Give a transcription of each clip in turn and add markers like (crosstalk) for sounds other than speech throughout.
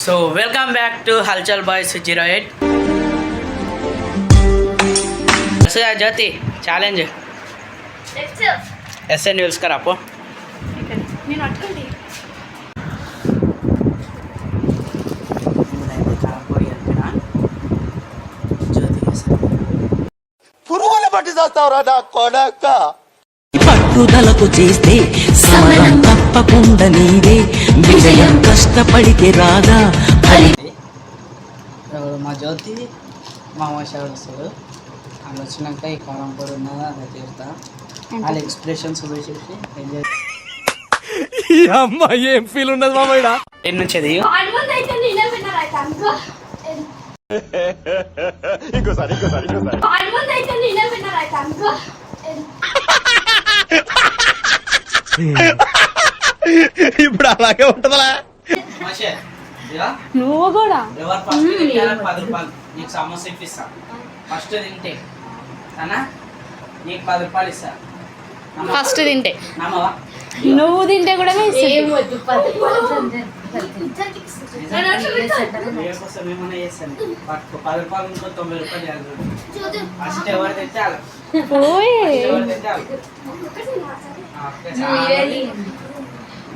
So welcome back to Halchal boys zero eight Jyothi challenge SN news కరా అట్టుకోండి పురుగులు పట్టి చేస్తావురా నా కొడక. పట్టుదలతో చేస్తే సమరం తప్పకుండా నీదే. విజయం కష్టపడితే రాదా? మా జ్యోతి మా అమ్మాయి వస్తాడు వాళ్ళు వచ్చినాక ఈ కారం పొడి ఉన్నదా? అలా చేస్తా వాళ్ళ ఎక్స్ప్రెషన్స్ చూసేసి ఎంజాయ్ అమ్మాయి ఏం ఫీల్ ఉన్నది మామయ్య? ఎన్ని నుంచి అది ఇంకోసారి ఇంకోసారి ఇంకోసారి. అయితే (laughs) నేనే విన్నర్ అయితే అనుకో ఇప్పుడు అలాగే ఉంటదా నువ్వు కూడా? ఎవరు ఫస్ట్ పది రూపాయలు. నీకు సమోసా ఇప్పిస్తా. ఫస్ట్ తింటే. అనా నీకు పది రూపాయలు ఇస్తా? ఫస్ట్ తింటే. నమ్మవా? నువ్వు తింటే కూడా చేస్తాను పది రూపాయలు ఇంకో తొంభై రూపాయలు చేయాలి. ఫస్ట్ ఎవరు వాళ్ళు ఎవరు వాళ్ళు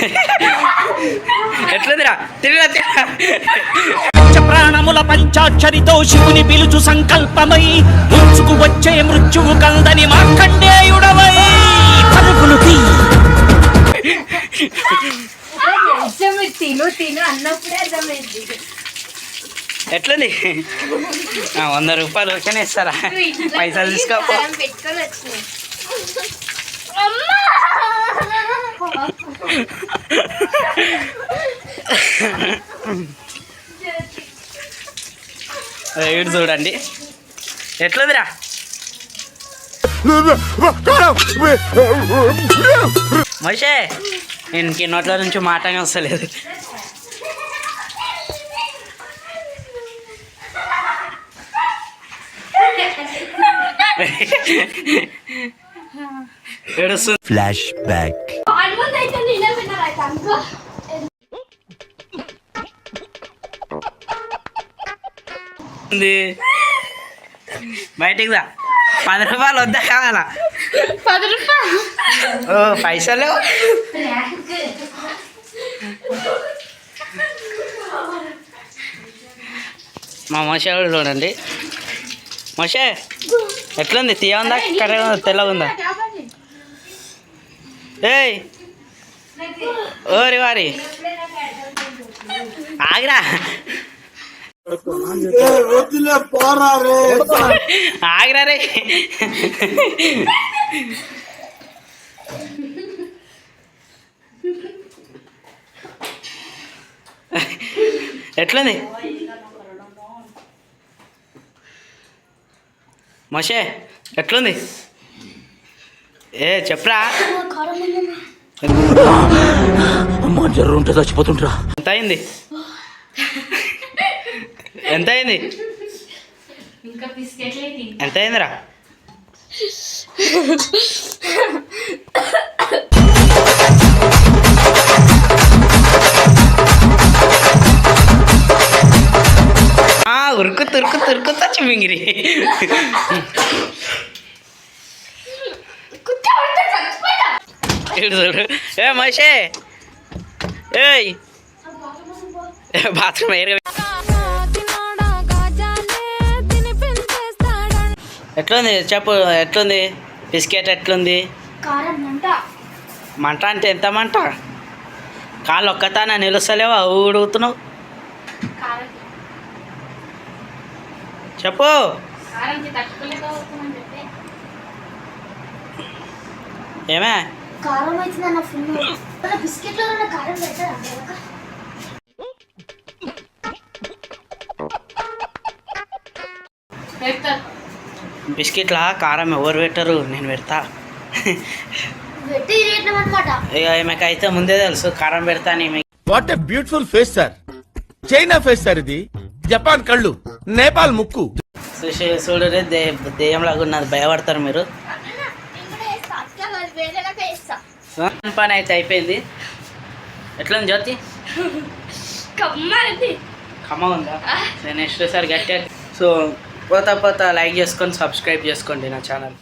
(laughs) ఎట్లుందిరా? తినరా ప్రాణముల పంచాక్షరితో శివుని పిలుచు సంకల్పమై ముంచుకు వచ్చే మృత్యువు కందని మార్కండేయుడవై పరుగులు తీ. తిను తిను అన్నప్పుడే అర్థమైంది. ఎట్లుంది? ఆ, వంద రూపాయలు ఓకేనే ఇస్తారా? పైసలు తీసుకో ఇటు చూడండి. ఎట్లుందిరా? మనిషే నేను నోట్ల నుంచి మాటగా వస్తలేదు. ఫ్లాష్ బ్యాక్ ముందు అయితే నేనే విన్నర్ అయితే అనుకో ఉంది. బయటికి రా. పది రూపాయలు వద్దా కావాలా? పది రూపాయలు? ఓ పైసలు? మా మోసే కూడా చూడండి. మోసే ఎట్లుంది? తీయ ఉందా? ఉందా? తెల్లగా ఉందా ఏయ్ ఓరి వారి. ఆగిరా. ఆగిరా రే. ఎట్లుంది? మోషే ఎట్లుంది? ఏ చెప్పరా. అమ్మా జర్రు ఉంటే చచ్చిపోతుంటరా ఎంత అయింది ఎంత అయింది ఇంకా బిస్కెట్లే తిని ఎంత అయిందిరా ఆ, ఉరుకు తురుకు తురుకు తచ్చి చూడు ఏ మనిషే ఏయ్! బాత్రూమ్ ఎయిర్ ఎట్లుంది? చెప్పు ఎట్లుంది? బిస్కెట్ ఎట్లుంది? మంట అంటే ఎంత మంట? కాళ్ళు ఒక్కతాన నిలుస్తలేవా? ఊడుగుతున్నావు. చెప్పు. ఏమే? కారం అయితే నా ఫుల్ బిస్కెట్లో ఉన్న కారం పెట్టారా బిస్కెట్లా? కారం ఎవరు పెట్టరు? నేను పెడతా. ఇక అయితే ముందే తెలుసు కారం పెడతా what beautiful face sir China face sir ఇది. జపాన్ కళ్ళు. నేపాల్ ముక్కు. చూడరే దెయ్యం లాగా ఉన్నది భయపడతారు మీరు. పని అయితే అయిపోయింది. ఎట్లా జ్యోతి? కమ్మంది ఖమ్మ ఉందా? నేను నెక్స్ట్ సారి గట్టిగా. సో పోతా పోతా లైక్ చేసుకొని సబ్స్క్రైబ్ చేసుకోండి నా ఛానల్